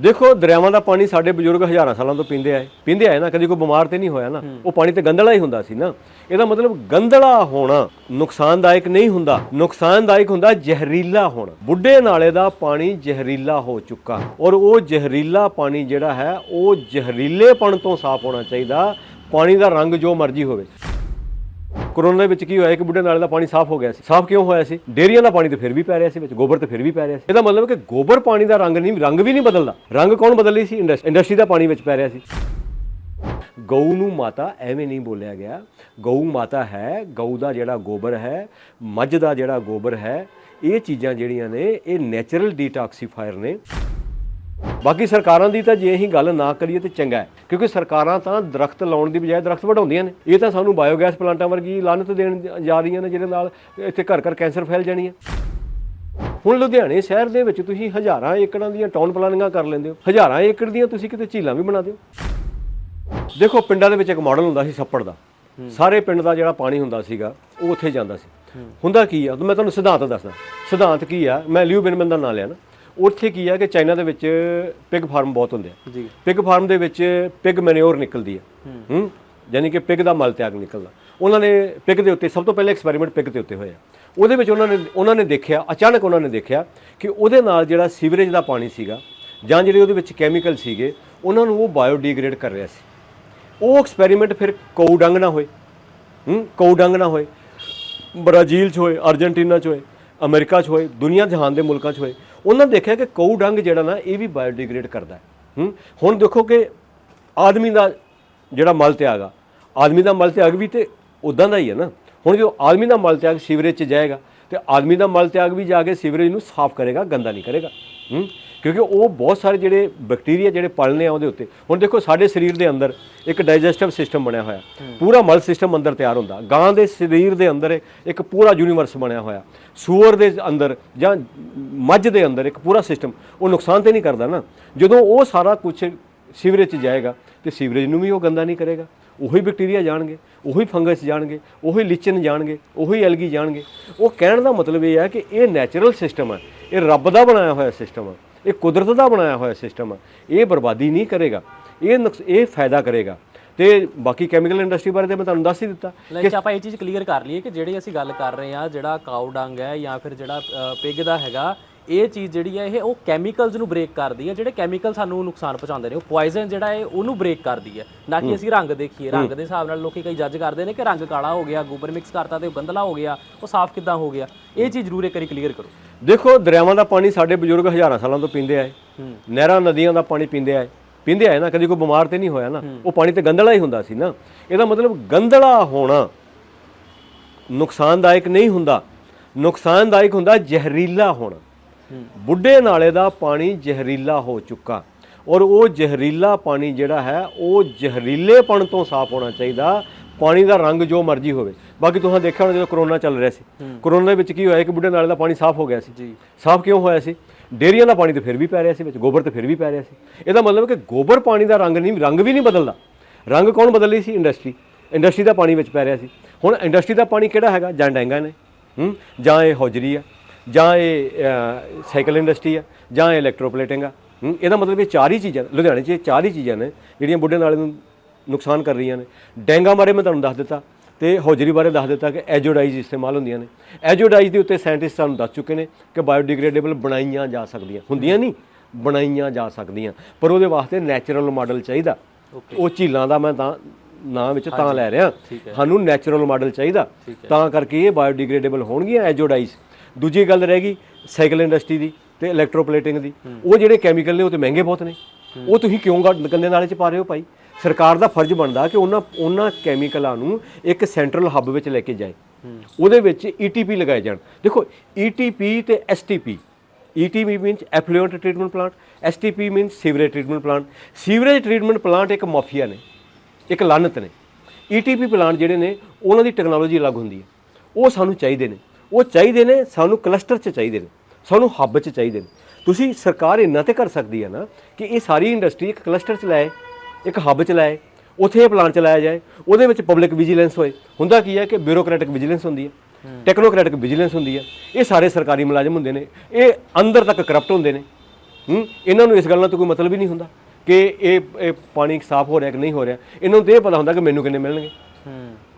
ਦੇਖੋ ਦਰਿਆਵਾਂ ਦਾ ਪਾਣੀ ਸਾਡੇ ਬਜ਼ੁਰਗ ਹਜ਼ਾਰਾਂ ਸਾਲਾਂ ਤੋਂ ਪੀਂਦੇ ਆਏ ਪੀਂਦੇ ਆਏ ਨਾ ਕਦੀ ਕੋਈ ਬਿਮਾਰ ਤੇ ਨਹੀਂ ਹੋਇਆ ਨਾ। ਉਹ ਪਾਣੀ ਤੇ ਗੰਦਲਾ ਹੀ ਹੁੰਦਾ ਸੀ ਨਾ। ਇਹਦਾ ਮਤਲਬ ਗੰਦਲਾ ਹੋਣਾ ਨੁਕਸਾਨਦਾਇਕ ਨਹੀਂ ਹੁੰਦਾ। ਨੁਕਸਾਨਦਾਇਕ ਹੁੰਦਾ ਜ਼ਹਿਰੀਲਾ ਹੋਣਾ। ਬੁੱਢੇ ਨਾਲੇ ਦਾ ਪਾਣੀ ਜ਼ਹਿਰੀਲਾ ਹੋ ਚੁੱਕਾ। ਔਰ ਉਹ ਜ਼ਹਿਰੀਲਾ ਪਾਣੀ ਜਿਹੜਾ ਹੈ ਉਹ ਜ਼ਹਿਰੀਲੇਪਣ ਤੋਂ ਸਾਫ਼ ਹੋਣਾ ਚਾਹੀਦਾ। ਪਾਣੀ ਦਾ ਰੰਗ ਜੋ ਮਰਜ਼ੀ ਹੋਵੇ। ਕਰੋਨਾ ਦੇ ਵਿੱਚ ਕੀ ਹੋਇਆ? ਕਿ ਬੁੱਢੇ ਨਾਲੇ ਦਾ ਪਾਣੀ ਸਾਫ਼ ਹੋ ਗਿਆ ਸੀ। ਸਾਫ਼ ਕਿਉਂ ਹੋਇਆ ਸੀ? ਡੇਰੀਆਂ ਦਾ ਪਾਣੀ ਤੇ ਫਿਰ ਵੀ ਪੈ ਰਿਹਾ ਸੀ, ਵਿੱਚ ਗੋਬਰ ਤੇ ਫਿਰ ਵੀ ਪੈ ਰਿਹਾ ਸੀ। ਇਹਦਾ ਮਤਲਬ ਕਿ ਗੋਬਰ ਪਾਣੀ ਦਾ ਰੰਗ ਨਹੀਂ, ਰੰਗ ਵੀ ਨਹੀਂ ਬਦਲਦਾ। ਰੰਗ ਕੌਣ ਬਦਲ ਰਹੀ ਸੀ? ਇੰਡਸ- ਇੰਡਸਟਰੀ ਦਾ ਪਾਣੀ ਵਿੱਚ ਪੈ ਰਿਹਾ ਸੀ। ਗਊ ਨੂੰ ਮਾਤਾ ਐਵੇਂ ਨਹੀਂ ਬੋਲਿਆ ਗਿਆ। ਗਊ ਮਾਤਾ ਹੈ, ਗਊ ਦਾ ਜਿਹੜਾ ਗੋਬਰ ਹੈ, ਮੱਝ ਦਾ ਜਿਹੜਾ ਗੋਬਰ ਹੈ, ਇਹ ਚੀਜ਼ਾਂ ਜਿਹੜੀਆਂ ਨੇ, ਇਹ ਨੇਚਰਲ ਡੀਟੌਕਸੀਫਾਇਰ ਨੇ। ਬਾਕੀ ਸਰਕਾਰਾਂ ਦੀ ਤਾਂ ਜੇ ਅਸੀਂ ਗੱਲ ਨਾ ਕਰੀਏ ਤੇ ਚੰਗਾ ਹੈ ਕਿਉਂਕਿ ਸਰਕਾਰਾਂ ਤਾਂ ਦਰਖਤ ਲਾਉਣ ਦੀ ਬਜਾਏ ਦਰਖਤ ਵਢਾਉਂਦੀਆਂ ਨੇ। ਇਹ ਤਾਂ ਸਾਨੂੰ ਬਾਇਓਗੈਸ ਪਲਾਂਟਾਂ ਵਰਗੀ ਲਾਨਤ ਦੇਣ ਜਾ ਰਹੀਆਂ ਨੇ ਜਿਹਦੇ ਨਾਲ ਇੱਥੇ ਘਰ ਘਰ ਕੈਂਸਰ ਫੈਲ ਜਾਣੀ ਹੈ। ਹੁਣ ਲੁਧਿਆਣੇ ਸ਼ਹਿਰ ਦੇ ਵਿੱਚ ਤੁਸੀਂ ਹਜ਼ਾਰਾਂ ਏਕੜਾਂ ਦੀਆਂ ਟਾਊਨ ਪਲਾਨਿੰਗਾਂ ਕਰ ਲੈਂਦੇ ਹੋ। ਹਜ਼ਾਰਾਂ ਏਕੜ ਦੀਆਂ ਤੁਸੀਂ ਕਿਤੇ ਝੀਲਾਂ ਵੀ ਬਣਾ ਦਿਓ। ਦੇਖੋ ਪਿੰਡਾਂ ਦੇ ਵਿੱਚ ਇੱਕ ਮਾਡਲ ਹੁੰਦਾ ਸੀ ਛੱਪੜ ਦਾ। ਸਾਰੇ ਪਿੰਡ ਦਾ ਜਿਹੜਾ ਪਾਣੀ ਹੁੰਦਾ ਸੀਗਾ ਉਹ ਉੱਥੇ ਜਾਂਦਾ ਸੀ। ਹੁੰਦਾ ਕੀ ਆ? ਮੈਂ ਤੁਹਾਨੂੰ ਸਿਧਾਂਤ ਦੱਸਦਾ। ਸਿਧਾਂਤ ਕੀ ਆ? ਮੈਂ ਲਿਊ ਬਿਨਮਨ ਦਾ ਨਾਂ ਲਿਆ ਨਾ। ਉੱਥੇ ਕੀ ਆ ਕਿ ਚਾਈਨਾ ਦੇ ਵਿੱਚ ਪਿਗ ਫਾਰਮ ਬਹੁਤ ਹੁੰਦੇ ਆ। ਜੀ। ਪਿਗ ਫਾਰਮ ਦੇ ਵਿੱਚ ਪਿਗ ਮੈਨਿਓਰ ਨਿਕਲਦੀ ਹੈ। ਹੂੰ? ਯਾਨੀ ਕਿ ਪਿਗ ਦਾ ਮਲ ਤਿਆਗ ਨਿਕਲਦਾ। ਉਹਨਾਂ ਨੇ ਪਿਗ ਦੇ ਉੱਤੇ ਸਭ ਤੋਂ ਪਹਿਲੇ ਐਕਸਪੈਰੀਮੈਂਟ ਪਿਗ ਦੇ ਉੱਤੇ ਹੋਇਆ। ਉਹਦੇ ਵਿੱਚ ਉਹਨਾਂ ਨੇ ਉਹਨਾਂ ਨੇ ਦੇਖਿਆ ਅਚਾਨਕ ਉਹਨਾਂ ਨੇ ਦੇਖਿਆ ਕਿ ਉਹਦੇ ਨਾਲ ਜਿਹੜਾ ਸੀਵਰੇਜ ਦਾ ਪਾਣੀ ਸੀਗਾ ਜਾਂ ਜਿਹੜੇ ਉਹਦੇ ਵਿੱਚ ਕੈਮੀਕਲ ਸੀਗੇ ਉਹਨਾਂ ਨੂੰ ਉਹ ਬਾਇਓਡੀਗ੍ਰੇਡ ਕਰ ਰਿਹਾ ਸੀ। ਉਹ ਐਕਸਪੈਰੀਮੈਂਟ ਫਿਰ ਕਊ ਡੰਗ ਨਾ ਹੋਏ। ਹੂੰ? ਕਊ ਡੰਗ ਨਾ ਹੋਏ। ਬ੍ਰਾਜ਼ੀਲ 'ਚ ਹੋਏ ਅਰਜਨਟੀਨਾ 'ਚ ਹੋਏ। ਅਮਰੀਕਾ 'ਚ ਹੋਏ, ਦੁਨੀਆ ਜਹਾਨ ਦੇ ਮੁਲਕਾਂ 'ਚ ਹੋਏ, ਉਹਨਾਂ ਨੇ ਦੇਖਿਆ ਕਿ ਕਊ ਡੰਗ ਜਿਹੜਾ ਨਾ, ਇਹ ਵੀ ਬਾਇਓਡੀਗ੍ਰੇਡ ਕਰਦਾ ਹੈ। ਹੁਣ ਦੇਖੋ ਕਿ ਆਦਮੀ ਦਾ ਜਿਹੜਾ ਮਲ ਤਿਆਗ ਆਦਮੀ ਦਾ ਮਲ ਤਿਆਗ ਵੀ ਤੇ ਉਦਾਂ ਦਾ ਹੀ ਹੈ ਨਾ। ਹੁਣ ਜੋ ਆਦਮੀ ਦਾ ਮਲ ਤਿਆਗ ਸੀਵਰੇਜ 'ਚ ਜਾਏਗਾ, ਤੇ ਆਦਮੀ ਦਾ ਮਲ ਤਿਆਗ ਵੀ ਜਾ ਕੇ ਸੀਵਰੇਜ ਨੂੰ ਸਾਫ਼ ਕਰੇਗਾ, ਗੰਦਾ ਨਹੀਂ ਕਰੇਗਾ। ਕਿਉਂਕਿ ਉਹ ਬਹੁਤ ਸਾਰੇ ਜਿਹੜੇ ਬੈਕਟੀਰੀਆ ਜਿਹੜੇ ਪਲਣੇ ਆ ਉਹਦੇ ਉੱਤੇ। ਹੁਣ ਦੇਖੋ ਸਾਡੇ ਸਰੀਰ ਦੇ ਅੰਦਰ ਇੱਕ ਡਾਈਜੈਸਟਿਵ ਸਿਸਟਮ ਬਣਿਆ ਹੋਇਆ। ਪੂਰਾ ਮਲ ਸਿਸਟਮ ਅੰਦਰ ਤਿਆਰ ਹੁੰਦਾ। ਗਾਂ ਦੇ ਸਰੀਰ ਦੇ ਅੰਦਰ ਇੱਕ ਪੂਰਾ ਯੂਨੀਵਰਸ ਬਣਿਆ ਹੋਇਆ। ਸੂਅਰ ਦੇ ਅੰਦਰ ਜਾਂ ਮੱਝ ਦੇ ਅੰਦਰ ਇੱਕ ਪੂਰਾ ਸਿਸਟਮ। ਉਹ ਨੁਕਸਾਨ ਤੇ ਨਹੀਂ ਕਰਦਾ ਨਾ। ਜਦੋਂ ਉਹ ਸਾਰਾ ਕੁਝ ਸੀਵਰੇਜ 'ਚ ਜਾਏਗਾ ਤੇ ਸੀਵਰੇਜ ਨੂੰ ਵੀ ਉਹ ਗੰਦਾ ਨਹੀਂ ਕਰੇਗਾ। ਉਹੀ ਬੈਕਟੀਰੀਆ ਜਾਣਗੇ, ਉਹੀ ਫੰਗਸ ਜਾਣਗੇ, ਉਹੀ ਲਿਚਨ ਜਾਣਗੇ, ਉਹੀ ਐਲਗੀ ਜਾਣਗੇ। ਉਹ ਕਹਿਣ ਦਾ ਮਤਲਬ ਇਹ ਹੈ ਕਿ ਇਹ ਨੈਚੁਰਲ ਸਿਸਟਮ ਹੈ। ਇਹ ਰੱਬ ਦਾ ਬਣਾਇਆ ਹੋਇਆ ਸਿਸਟਮ ਹੈ। ਇਹ ਕੁਦਰਤ ਦਾ ਬਣਾਇਆ ਹੋਇਆ ਸਿਸਟਮ ਹੈ ਇਹ ਬਰਬਾਦੀ ਨਹੀਂ ਕਰੇਗਾ। ਇਹ ਨੁਕਸ ਇਹ ਫਾਇਦਾ ਕਰੇਗਾ। ਤੇ ਬਾਕੀ ਕੈਮੀਕਲ ਇੰਡਸਟਰੀ ਬਾਰੇ ਤਾਂ ਮੈਂ ਤੁਹਾਨੂੰ ਦੱਸ ਹੀ ਦਿੱਤਾ ਲੈ ਆਪਾਂ ਇਹ ਚੀਜ਼ ਕਲੀਅਰ ਕਰ ਲਈਏ ਕਿ ਜਿਹੜੀ ਅਸੀਂ ਗੱਲ ਕਰ ਰਹੇ ਹਾਂ ਜਿਹੜਾ ਕਾਊ ਡੰਗ ਹੈ ਜਾਂ ਫਿਰ ਜਿਹੜਾ ਪਿਗ ਦਾ ਹੈਗਾ ਇਹ ਚੀਜ਼ ਜਿਹੜੀ ਹੈ ਇਹ ਉਹ ਕੈਮੀਕਲਸ ਨੂੰ ਬ੍ਰੇਕ ਕਰਦੀ ਹੈ। ਜਿਹੜੇ ਕੈਮੀਕਲ ਸਾਨੂੰ ਨੁਕਸਾਨ ਪਹੁੰਚਾਉਂਦੇ ਨੇ ਉਹ ਪੋਇਜ਼ਨ ਜਿਹੜਾ ਹੈ ਉਹਨੂੰ ਬ੍ਰੇਕ ਕਰਦੀ ਹੈ। ਨਾ ਕਿ ਅਸੀਂ ਰੰਗ ਦੇਖੀਏ। ਰੰਗ ਦੇ ਹਿਸਾਬ ਨਾਲ ਲੋਕੀ ਕਈ ਜੱਜ ਕਰਦੇ ਨੇ ਕਿ ਰੰਗ ਕਾਲਾ ਹੋ ਗਿਆ ਗੋਬਰ ਮਿਕਸ ਕਰਤਾ ਤੇ ਗੰਦਲਾ ਹੋ ਗਿਆ ਉਹ ਸਾਫ਼ ਕਿੱਦਾਂ ਹੋ ਗਿਆ? ਇਹ ਚੀਜ਼ ਜ਼ਰੂਰ ਇੱਕ ਵਾਰੀ ਕਲੀਅਰ ਕਰੋ। ਦੇਖੋ ਦਰਿਆਵਾਂ ਦਾ ਪਾਣੀ ਸਾਡੇ ਬਜ਼ੁਰਗ ਹਜ਼ਾਰਾਂ ਸਾਲਾਂ ਤੋਂ ਪੀਂਦੇ ਆਏ। ਨਹਿਰਾਂ ਨਦੀਆਂ ਦਾ ਪਾਣੀ ਪੀਂਦੇ ਆਏ। ਪੀਂਦੇ ਆਏ ਨਾ ਕਦੀ ਕੋਈ ਬਿਮਾਰ ਤੇ ਨਹੀਂ ਹੋਇਆ ਨਾ। ਉਹ ਪਾਣੀ ਤੇ ਗੰਦਲਾ ਹੀ ਹੁੰਦਾ ਸੀ ਨਾ। ਇਹਦਾ ਮਤਲਬ ਗੰਦਲਾ ਹੋਣਾ ਨੁਕਸਾਨਦਾਇਕ ਨਹੀਂ ਹੁੰਦਾ। ਨੁਕਸਾਨਦਾਇਕ ਹੁੰਦਾ ਜ਼ਹਿਰੀਲਾ ਹੋਣਾ। ਬੁੱਢੇ ਨਾਲੇ ਦਾ ਪਾਣੀ ਜ਼ਹਿਰੀਲਾ ਹੋ ਚੁੱਕਾ। ਔਰ ਉਹ ਜ਼ਹਿਰੀਲਾ ਪਾਣੀ ਜਿਹੜਾ ਹੈ ਉਹ ਜ਼ਹਿਰੀਲੇਪਣ ਤੋਂ ਸਾਫ਼ ਹੋਣਾ ਚਾਹੀਦਾ। ਪਾਣੀ ਦਾ ਰੰਗ ਜੋ ਮਰਜ਼ੀ ਹੋਵੇ। ਬਾਕੀ ਤੁਸੀਂ ਦੇਖਿਆ ਹੋਣਾ ਜਦੋਂ ਕਰੋਨਾ ਚੱਲ ਰਿਹਾ ਸੀ ਕਰੋਨਾ ਦੇ ਵਿੱਚ ਕੀ ਹੋਇਆ ਕਿ ਬੁੱਢੇ ਨਾਲੇ ਦਾ ਪਾਣੀ ਸਾਫ਼ ਹੋ ਗਿਆ ਸੀ। ਜੀ। ਸਾਫ਼ ਕਿਉਂ ਹੋਇਆ ਸੀ? ਡੇਰੀਆਂ ਦਾ ਪਾਣੀ ਤੇ ਫਿਰ ਵੀ ਪੈ ਰਿਹਾ ਸੀ ਵਿੱਚ ਗੋਬਰ ਤੇ ਫਿਰ ਵੀ ਪੈ ਰਿਹਾ ਸੀ। ਇਹਦਾ ਮਤਲਬ ਕਿ ਗੋਬਰ ਪਾਣੀ ਦਾ ਰੰਗ ਨਹੀਂ ਰੰਗ ਵੀ ਨਹੀਂ ਬਦਲਦਾ। ਰੰਗ ਕੌਣ ਬਦਲ ਰਹੀ ਸੀ? ਇੰਡਸਟਰੀ। ਇੰਡਸਟਰੀ ਦਾ ਪਾਣੀ ਵਿੱਚ ਪੈ ਰਿਹਾ ਸੀ। ਹੁਣ ਇੰਡਸਟਰੀ ਦਾ ਪਾਣੀ ਕਿਹੜਾ ਹੈਗਾ? ਜਾਂ ਡੈਂਗਾ ਨੇ ਹੂੰ? ਜਾਂ ਇਹ ਹੌਜਰੀ ਆ ਜਾਂ ਇਹ ਸਾਈਕਲ ਇੰਡਸਟਰੀ ਆ ਜਾਂ ਇਹ ਇਲੈਕਟ੍ਰੋਪਲੇਟਿੰਗ ਆ ਇਹਦਾ ਮਤਲਬ ਇਹ ਚਾਰ ਹੀ ਚੀਜ਼ਾਂ ਲੁਧਿਆਣੇ 'ਚ ਇਹ ਚਾਰ ਹੀ ਚੀਜ਼ਾਂ ਨੇ ਜਿਹੜੀਆਂ ਬੁੱਢੇ ਨਾਲੇ ਨੂੰ ਨੁਕਸਾਨ ਕਰ ਰਹੀਆਂ ਨੇ। ਡੈਂਗਾ ਬਾਰੇ ਮੈਂ ਤੁਹਾਨੂੰ ਦੱਸ ਦਿੱਤਾ ਤੇ ਹੌਜਰੀ ਬਾਰੇ ਦੱਸ ਦਿੱਤਾ ਕਿ ਐਜੋਡਾਈਜ਼ ਇਸਤੇਮਾਲ ਹੁੰਦੀਆਂ ਨੇ। ਐਜੋਡਾਈਜ਼ ਦੇ ਉੱਤੇ ਸਾਇੰਟਿਸਟ ਸਾਨੂੰ ਦੱਸ ਚੁੱਕੇ ਨੇ ਕਿ ਬਾਇਓਡੀਗ੍ਰੇਡੇਬਲ ਬਣਾਈਆਂ ਜਾ ਸਕਦੀਆਂ। ਹੁੰਦੀਆਂ ਨਹੀਂ ਬਣਾਈਆਂ ਜਾ ਸਕਦੀਆਂ। ਪਰ ਉਹਦੇ ਵਾਸਤੇ ਨੈਚੁਰਲ ਮਾਡਲ ਚਾਹੀਦਾ। ਉਹ ਝੀਲਾਂ ਦਾ ਮੈਂ ਤਾਂ ਨਾਂ ਵਿੱਚ ਤਾਂ ਲੈ ਰਿਹਾ। ਸਾਨੂੰ ਨੈਚੁਰਲ ਮਾਡਲ ਚਾਹੀਦਾ। ਤਾਂ ਕਰਕੇ ਇਹ ਬਾਇਓਡੀਗ੍ਰੇਡੇਬਲ ਹੋਣਗੀਆਂ ਐਜੋਡਾਈਜ਼। ਦੂਜੀ ਗੱਲ ਰਹਿ ਗਈ ਸਾਈਕਲ ਇੰਡਸਟਰੀ ਦੀ ਤੇ ਇਲੈਕਟ੍ਰੋਪਲੇਟਿੰਗ ਦੀ। ਉਹ ਜਿਹੜੇ ਕੈਮੀਕਲ ਨੇ ਉਹ ਤੇ ਮਹਿੰਗੇ ਬਹੁਤ ਨੇ। ਉਹ ਤੁਸੀਂ ਕਿਉਂ ਗੰਦੇ ਨਾਲੇ 'ਚ ਪਾ ਰਹੇ ਹੋ ਭਾਈ? ਸਰਕਾਰ ਦਾ ਫਰਜ਼ ਬਣਦਾ ਕਿ ਉਹਨਾਂ ਉਹਨਾਂ ਕੈਮੀਕਲਾਂ ਨੂੰ ਇੱਕ ਸੈਂਟਰਲ ਹੱਬ ਵਿੱਚ ਲੈ ਕੇ ਜਾਏ। ਉਹਦੇ ਵਿੱਚ ਈਟੀਪੀ ਲਗਾਏ ਜਾਣ। ਦੇਖੋ ਈਟੀਪੀ ਤੇ STP ETP means effluent treatment plant STP means sewerage treatment plant sewerage treatment plant ਇੱਕ ਮਾਫੀਆ ਨੇ, ਇੱਕ ਲਾਨਤ ਨੇ। ਈਟੀਪੀ ਪਲਾਂਟ ਜਿਹੜੇ ਨੇ, ਉਹਨਾਂ ਦੀ ਟੈਕਨੋਲੋਜੀ ਅਲੱਗ ਹੁੰਦੀ ਹੈ। ਉਹ ਸਾਨੂੰ ਚਾਹੀਦੇ ਨੇ। ਉਹ ਚਾਹੀਦੇ ਨੇ, ਸਾਨੂੰ ਕਲਸਟਰ 'ਚ ਚਾਹੀਦੇ ਨੇ, ਸਾਨੂੰ ਹੱਬ 'ਚ ਚਾਹੀਦੇ ਨੇ। ਤੁਸੀਂ ਸਰਕਾਰ ਇੰਨਾ ਤੇ ਕਰ ਸਕਦੀ ਹੈ ਨਾ ਕਿ ਇਹ ਸਾਰੀ ਇੰਡਸਟਰੀ ਇੱਕ ਕਲਸਟਰ 'ਚ ਲਾਏ ਇੱਕ ਹੱਬ 'ਚ ਲਾਏ ਉੱਥੇ ਇਹ ਪਲਾਂਟ ਚਲਾਇਆ ਜਾਏ ਉਹਦੇ ਵਿੱਚ ਪਬਲਿਕ ਵਿਜੀਲੈਂਸ ਹੋਏ। ਹੁੰਦਾ ਕੀ ਹੈ ਕਿ ਬਿਊਰੋਕ੍ਰੈਟਿਕ ਵਿਜੀਲੈਂਸ ਹੁੰਦੀ ਹੈ ਟੈਕਨੋਕ੍ਰੈਟਿਕ ਵਿਜੀਲੈਂਸ ਹੁੰਦੀ ਹੈ। ਇਹ ਸਾਰੇ ਸਰਕਾਰੀ ਮੁਲਾਜ਼ਮ ਹੁੰਦੇ ਨੇ ਇਹ ਅੰਦਰ ਤੱਕ ਕਰਪਟ ਹੁੰਦੇ ਨੇ। ਹੂੰ ਇਹਨਾਂ ਨੂੰ ਇਸ ਗੱਲ ਨਾਲ ਤਾਂ ਕੋਈ ਮਤਲਬ ਹੀ ਨਹੀਂ ਹੁੰਦਾ ਕਿ ਇਹ ਇਹ ਪਾਣੀ ਸਾਫ਼ ਹੋ ਰਿਹਾ ਕਿ ਨਹੀਂ ਹੋ ਰਿਹਾ। ਇਹਨਾਂ ਨੂੰ ਤਾਂ ਇਹ ਪਤਾ ਹੁੰਦਾ ਕਿ ਮੈਨੂੰ ਕਿੰਨੇ ਮਿਲਣਗੇ।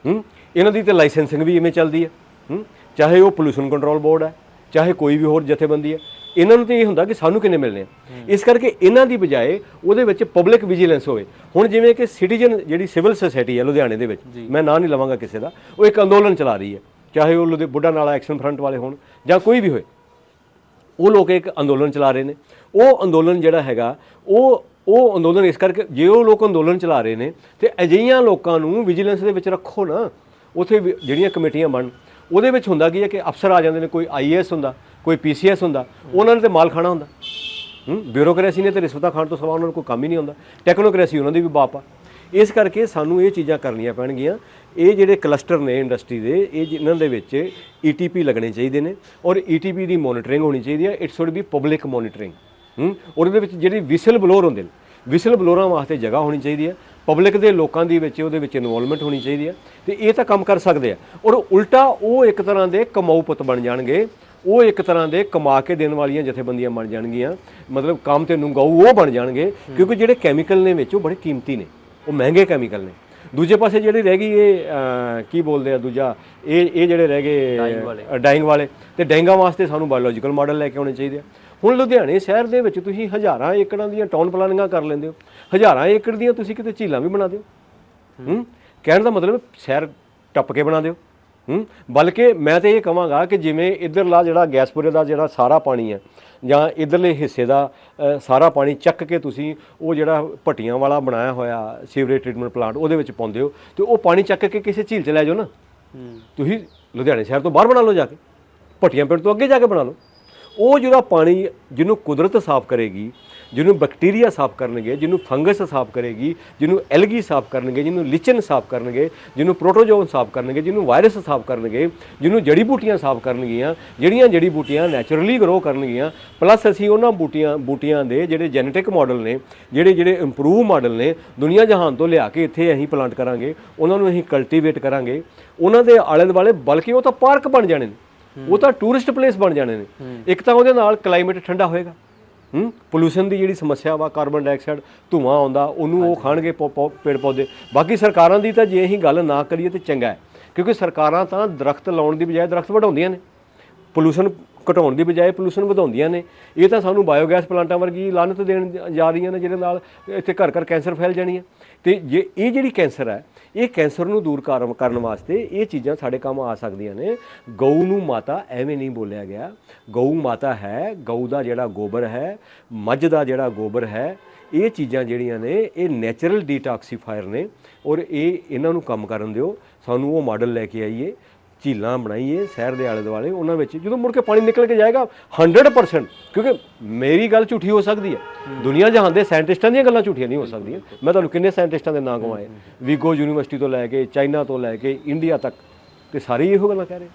ਹੂੰ। ਇਹਨਾਂ ਦੀ ਤੇ ਲਾਇਸੈਂਸਿੰਗ ਵੀ ਇਵੇਂ ਚੱਲਦੀ ਹੈ। ਹੂੰ ਚਾਹੇ ਉਹ ਪੋਲੂਸ਼ਨ ਕੰਟਰੋਲ ਬੋਰਡ ਹੈ ਚਾਹੇ ਕੋਈ ਵੀ ਹੋਰ ਜਥੇਬੰਦੀ ਹੈ। ਇਹਨਾਂ ਨੂੰ ਤੇ ਇਹ ਹੁੰਦਾ ਕਿ ਸਾਨੂੰ ਕਿੰਨੇ ਮਿਲਣੇ ਆ। ਇਸ ਕਰਕੇ ਇਹਨਾਂ ਦੀ ਬਜਾਏ ਉਹਦੇ ਵਿੱਚ ਪਬਲਿਕ ਵਿਜੀਲੈਂਸ ਹੋਵੇ। ਹੁਣ ਜਿਵੇਂ ਕਿ ਸਿਟੀਜ਼ਨ ਜਿਹੜੀ ਸਿਵਲ ਸੁਸਾਇਟੀ ਹੈ ਲੁਧਿਆਣੇ ਦੇ ਵਿੱਚ ਮੈਂ ਨਾਂ ਨਹੀਂ ਲਵਾਂਗਾ ਕਿਸੇ ਦਾ ਉਹ ਇੱਕ ਅੰਦੋਲਨ ਚਲਾ ਰਹੀ ਹੈ। ਚਾਹੇ ਉਹ ਲੁਧਿ ਬੁੱਢਾ ਨਾਲਾ ਐਕਸ਼ਨ ਫਰੰਟ ਵਾਲੇ ਹੋਣ ਜਾਂ ਕੋਈ ਵੀ ਹੋਏ। ਉਹ ਲੋਕ ਇੱਕ ਅੰਦੋਲਨ ਚਲਾ ਰਹੇ ਨੇ। ਉਹ ਅੰਦੋਲਨ ਜਿਹੜਾ ਹੈਗਾ ਉਹ ਉਹ ਅੰਦੋਲਨ ਇਸ ਕਰਕੇ ਜੇ ਉਹ ਲੋਕ ਅੰਦੋਲਨ ਚਲਾ ਰਹੇ ਨੇ ਤੇ ਅਜਿਹੀਆਂ ਲੋਕਾਂ ਨੂੰ ਵਿਜੀਲੈਂਸ ਦੇ ਵਿੱਚ ਰੱਖੋ ਨਾ। ਉਥੇ ਜਿਹੜੀਆਂ ਕਮੇਟੀਆਂ ਬਣ ਉਹਦੇ ਵਿੱਚ ਹੁੰਦਾ ਕੀ ਹੈ ਕਿ ਅਫਸਰ ਆ ਜਾਂਦੇ ਨੇ ਕੋਈ ਆਈਏਐਸ ਹੁੰਦਾ। ਕੋਈ ਪੀਸੀਐਸ ਹੁੰਦਾ, ਉਹਨਾਂ ਨੇ ਤੇ ਮਾਲ ਖਾਣਾ ਹੁੰਦਾ। ਹੂੰ, ਬਿਊਰੋਕ੍ਰੇਸੀ ਨੇ ਤੇ ਰਿਸ਼ਵਤਾਂ ਖਾਣ ਤੋਂ ਸਿਵਾ ਉਹਨਾਂ ਨੂੰ ਕੋਈ ਕੰਮ ਹੀ ਨਹੀਂ ਹੁੰਦਾ। ਟੈਕਨੋਕ੍ਰੇਸੀ ਉਹਨਾਂ ਦੀ ਵੀ ਬਾਪ ਆ। ਇਸ ਕਰਕੇ ਸਾਨੂੰ ਇਹ ਚੀਜ਼ਾਂ ਕਰਨੀਆਂ ਪੈਣਗੀਆਂ। ਇਹ ਜਿਹੜੇ ਕਲਸਟਰ ਨੇ ਇੰਡਸਟਰੀ ਦੇ, ਇਹ ਜਿਨ੍ਹਾਂ ਦੇ ਵਿੱਚ ਈਟੀਪੀ ਲੱਗਣੇ ਚਾਹੀਦੇ ਨੇ ਔਰ ਈਟੀਪੀ ਦੀ ਮੋਨੀਟਰਿੰਗ ਹੋਣੀ ਚਾਹੀਦੀ ਹੈ। It's should be public monitoring ਹੂੰ ਉਹਦੇ ਵਿੱਚ ਜਿਹੜੀ ਵਿਸਲ ਬਲੋਰ ਹੁੰਦੇ ਨੇ ਵਿਸਲ ਬਲੋਰਾਂ ਵਾਸਤੇ ਜਗ੍ਹਾ ਹੋਣੀ ਚਾਹੀਦੀ ਹੈ। ਪਬਲਿਕ ਦੇ ਲੋਕਾਂ ਦੀ ਵਿੱਚ, ਉਹਦੇ ਵਿੱਚ ਇਨਵੋਲਵਮੈਂਟ ਹੋਣੀ ਚਾਹੀਦੀ ਹੈ। ਤੇ ਇਹ ਤਾਂ ਕੰਮ ਕਰ ਸਕਦੇ ਆ। ਔਰ ਉਲਟਾ ਉਹ ਇੱਕ ਤਰ੍ਹਾਂ ਦੇ ਕਮਾਊ ਪੁੱਤ ਬਣ ਜਾਣਗੇ। ਉਹ ਇੱਕ ਤਰ੍ਹਾਂ ਦੇ ਕਮਾ ਕੇ ਦੇਣ ਵਾਲੀਆਂ ਜਥੇਬੰਦੀਆਂ ਬਣ ਜਾਣਗੀਆਂ। ਮਤਲਬ ਕੰਮ ਤੇ ਨੰਗਾਊ ਉਹ ਬਣ ਜਾਣਗੇ ਕਿਉਂਕਿ ਜਿਹੜੇ ਕੈਮੀਕਲ ਨੇ ਵਿੱਚ ਉਹ ਬੜੇ ਕੀਮਤੀ ਨੇ। ਉਹ ਮਹਿੰਗੇ ਕੈਮੀਕਲ ਨੇ। ਦੂਜੇ ਪਾਸੇ ਜਿਹੜੀ ਰਹਿ ਗਈ ਇਹ ਕੀ ਬੋਲਦੇ ਆ ਦੂਜਾ ਇਹ ਇਹ ਜਿਹੜੇ ਰਹਿ ਗਏ ਡਾਈਂਗ ਵਾਲੇ। ਤੇ ਡੈਂਗਾ ਵਾਸਤੇ ਸਾਨੂੰ ਬਾਇਓਲੋਜੀਕਲ ਮਾਡਲ ਲੈ ਕੇ ਆਉਣੇ ਚਾਹੀਦੇ ਆ। ਹੁਣ ਲੁਧਿਆਣੇ ਸ਼ਹਿਰ ਦੇ ਵਿੱਚ ਤੁਸੀਂ ਹਜ਼ਾਰਾਂ ਏਕੜਾਂ ਦੀਆਂ ਟਾਊਨ ਪਲਾਨਿੰਗਾਂ ਕਰ ਲੈਂਦੇ ਹੋ। ਹਜ਼ਾਰਾਂ ਏਕੜ ਦੀਆਂ ਤੁਸੀਂ ਕਿਤੇ ਝੀਲਾਂ ਵੀ ਬਣਾ ਦਿਓ। ਹੂੰ? ਕਹਿਣ ਦਾ ਮਤਲਬ ਸ਼ਹਿਰ ਟੱਪ ਕੇ ਬਣਾ ਦਿਓ। ਹੂੰ? ਬਲਕਿ ਮੈਂ ਤੇ ਇਹ ਕਹਾਂਗਾ ਕਿ ਜਿਵੇਂ ਇਧਰਲਾ ਜਿਹੜਾ ਗੈਸਪੁਰੇ ਦਾ ਜਿਹੜਾ ਸਾਰਾ ਪਾਣੀ ਹੈ ਜਾਂ ਇਧਰਲੇ ਹਿੱਸੇ ਦਾ ਸਾਰਾ ਪਾਣੀ ਚੱਕ ਕੇ ਤੁਸੀਂ ਉਹ ਜਿਹੜਾ ਭੱਟੀਆਂ ਵਾਲਾ ਬਣਾਇਆ ਹੋਇਆ ਸੀਵਰੇਜ ਟ੍ਰੀਟਮੈਂਟ ਪਲਾਂਟ ਉਹਦੇ ਵਿੱਚ ਪਾਉਂਦੇ ਹੋ ਤੇ ਉਹ ਪਾਣੀ ਚੱਕ ਕੇ ਕਿਸੇ ਝੀਲ 'ਚ ਲੈ ਜਾਓ ਨਾ। ਤੁਸੀਂ ਲੁਧਿਆਣੇ ਸ਼ਹਿਰ ਤੋਂ ਬਾਹਰ ਬਣਾ ਲਓ ਜਾ ਕੇ ਭੱਟੀਆਂ ਪਿੰਡ ਤੋਂ ਅੱਗੇ ਜਾ ਕੇ ਬਣਾ ਲਓ। ਉਹ ਜਿਹੜਾ ਪਾਣੀ ਜਿਹਨੂੰ ਕੁਦਰਤ ਸਾਫ਼ ਕਰੇਗੀ ਜਿਹਨੂੰ ਬੈਕਟੀਰੀਆ ਸਾਫ਼ ਕਰਨਗੇ ਜਿਹਨੂੰ ਫੰਗਸ ਸਾਫ਼ ਕਰੇਗੀ ਜਿਹਨੂੰ ਐਲਗੀ ਸਾਫ਼ ਕਰਨਗੇ ਜਿਹਨੂੰ ਲਿਚਨ ਸਾਫ਼ ਕਰਨਗੇ ਜਿਹਨੂੰ ਪ੍ਰੋਟੋਜੋਨ ਸਾਫ਼ ਕਰਨਗੇ ਜਿਹਨੂੰ ਵਾਇਰਸ ਸਾਫ਼ ਕਰਨਗੇ ਜਿਹਨੂੰ ਜੜੀ ਬੂਟੀਆਂ ਸਾਫ਼ ਕਰਨਗੀਆਂ ਜਿਹੜੀਆਂ ਜੜੀ ਬੂਟੀਆਂ ਨੈਚੁਰਲੀ ਗਰੋ ਕਰਨਗੀਆਂ ਪਲੱਸ ਅਸੀਂ ਉਹਨਾਂ ਬੂਟੀਆਂ ਬੂਟੀਆਂ ਦੇ ਜਿਹੜੇ ਜੈਨੇਟਿਕ ਮਾਡਲ ਨੇ ਜਿਹੜੇ ਜਿਹੜੇ ਇੰਪਰੂਵ ਮਾਡਲ ਨੇ ਦੁਨੀਆ ਜਹਾਨ ਤੋਂ ਲਿਆ ਕੇ ਇੱਥੇ ਅਸੀਂ ਪਲਾਂਟ ਕਰਾਂਗੇ ਉਹਨਾਂ ਨੂੰ ਅਸੀਂ ਕਲਟੀਵੇਟ ਕਰਾਂਗੇ। ਉਹਨਾਂ ਦੇ ਆਲੇ ਦੁਆਲੇ ਬਲਕਿ ਉਹ ਤਾਂ ਪਾਰਕ ਬਣ ਜਾਣੇ ਨੇ ਉਹ ਤਾਂ ਟੂਰਿਸਟ ਪਲੇਸ ਬਣ ਜਾਣੇ ਨੇ। ਇੱਕ ਤਾਂ ਉਹਦੇ ਨਾਲ ਕਲਾਈਮੇਟ ਠੰਡਾ ਹੋਏਗਾ। ਹੂੰ? ਪੋਲੂਸ਼ਨ ਦੀ ਜਿਹੜੀ ਸਮੱਸਿਆ ਵਾ ਕਾਰਬਨ ਡਾਈਆਕਸਾਈਡ ਧੂਆਂ ਆਉਂਦਾ ਉਹਨੂੰ ਉਹ ਖਾਣਗੇ ਪੇੜ ਪੌਦੇ। ਬਾਕੀ ਸਰਕਾਰਾਂ ਦੀ ਤਾਂ ਜੇ ਅਸੀਂ ਗੱਲ ਨਾ ਕਰੀਏ ਤੇ ਚੰਗਾ ਹੈ ਕਿਉਂਕਿ ਸਰਕਾਰਾਂ ਤਾਂ ਦਰਖਤ ਲਾਉਣ ਦੀ ਬਜਾਏ ਦਰਖਤ ਵਢਾਉਂਦੀਆਂ ਨੇ। ਪੋਲੂਸ਼ਨ ਘਟਾਉਣ ਦੀ ਬਜਾਏ ਪੋਲੂਸ਼ਨ ਵਧਾਉਂਦੀਆਂ ਨੇ। ਇਹ ਤਾਂ ਸਾਨੂੰ ਬਾਇਓਗੈਸ ਪਲਾਂਟਾਂ ਵਰਗੀ ਲਾਨਤ ਦੇਣ ਜਾ ਰਹੀਆਂ ਨੇ ਜਿਹਦੇ ਨਾਲ ਇੱਥੇ ਘਰ ਘਰ ਕੈਂਸਰ ਫੈਲ ਜਾਣੀ ਹੈ। ਤੇ ਜੇ ਇਹ ਜਿਹੜੀ ਕੈਂਸਰ ਹੈ ਇਹ ਕੈਂਸਰ ਨੂੰ ਦੂਰ ਕਰ- ਕਰਨ ਵਾਸਤੇ ਇਹ ਚੀਜ਼ਾਂ ਸਾਡੇ ਕੰਮ ਆ ਸਕਦੀਆਂ ਨੇ। ਗਊ ਨੂੰ ਮਾਤਾ ਐਵੇਂ ਨਹੀਂ ਬੋਲਿਆ ਗਿਆ। ਗਊ ਮਾਤਾ ਹੈ, ਗਊ ਦਾ ਜਿਹੜਾ ਗੋਬਰ ਹੈ, ਮੱਝ ਦਾ ਜਿਹੜਾ ਗੋਬਰ ਹੈ, ਇਹ ਚੀਜ਼ਾਂ ਜਿਹੜੀਆਂ ਨੇ, ਇਹ ਨੈਚੁਰਲ ਡੀਟੌਕਸੀਫਾਇਰ ਨੇ ਔਰ ਇਹ ਇਹਨਾਂ ਨੂੰ ਕੰਮ ਕਰਨ ਦਿਓ। ਸਾਨੂੰ ਉਹ ਮਾਡਲ ਲੈ ਕੇ ਆਈਏ। ਝੀਲਾਂ ਬਣਾਈਏ ਸ਼ਹਿਰ ਦੇ ਆਲੇ ਦੁਆਲੇ ਉਹਨਾਂ ਵਿੱਚ ਜਦੋਂ ਮੁੜ ਕੇ ਪਾਣੀ ਨਿਕਲ ਕੇ ਜਾਏਗਾ 100% ਕਿਉਂਕਿ ਮੇਰੀ ਗੱਲ ਝੂਠੀ ਹੋ ਸਕਦੀ ਹੈ। ਦੁਨੀਆ ਜਹਾਨ ਦੇ ਸਾਇੰਟਿਸਟਾਂ ਦੀਆਂ ਗੱਲਾਂ ਝੂਠੀਆਂ ਨਹੀਂ ਹੋ ਸਕਦੀਆਂ। ਮੈਂ ਤੁਹਾਨੂੰ ਕਿੰਨੇ ਸਾਇੰਟਿਸਟਾਂ ਦੇ ਨਾਂ ਗਵਾਏ? ਵੀਗੋ ਯੂਨੀਵਰਸਿਟੀ ਤੋਂ ਲੈ ਕੇ ਚਾਈਨਾ ਤੋਂ ਲੈ ਕੇ ਇੰਡੀਆ ਤੱਕ। ਤੇ ਸਾਰੇ ਇਹੋ ਗੱਲਾਂ ਕਹਿ ਰਹੇ।